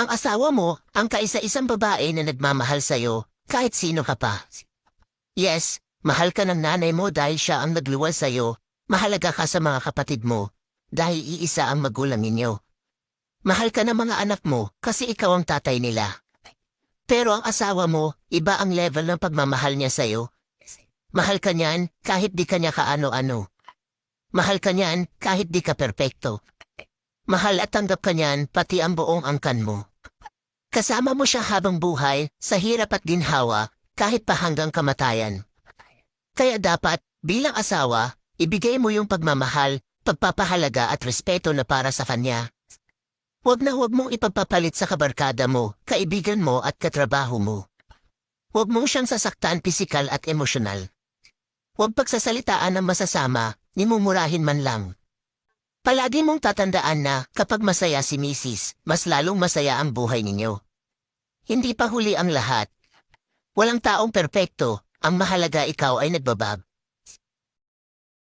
Ang asawa mo, ang kaisa-isang babae na nagmamahal sa'yo, kahit sino ka pa. Yes, mahal ka ng nanay mo dahil siya ang nagluwal sa'yo. Mahalaga ka sa mga kapatid mo, dahil iisa ang magulang ninyo. Mahal ka ng mga anak mo kasi ikaw ang tatay nila. Pero ang asawa mo, iba ang level ng pagmamahal niya sa'yo. Mahal ka niyan kahit di ka niya kaano-ano. Mahal ka niyan kahit di ka perpekto. Mahal at tanggap ka niyan pati ang buong angkan mo. Kasama mo siya habang buhay, sa hirap at ginhawa, kahit pa hanggang kamatayan. Kaya dapat, bilang asawa, ibigay mo yung pagmamahal, pagpapahalaga at respeto na para sa kanya. Huwag na huwag mong ipagpapalit sa kabarkada mo, kaibigan mo at katrabaho mo. Huwag mong siyang sasaktan pisikal at emosyonal. Huwag pagsasalitaan ng masasama, ni mumurahin man lang. Palagi mong tatandaan na kapag masaya si Mrs., mas lalong masaya ang buhay ninyo. Hindi pa huli ang lahat. Walang taong perpekto, ang mahalaga ikaw ay nagbabag.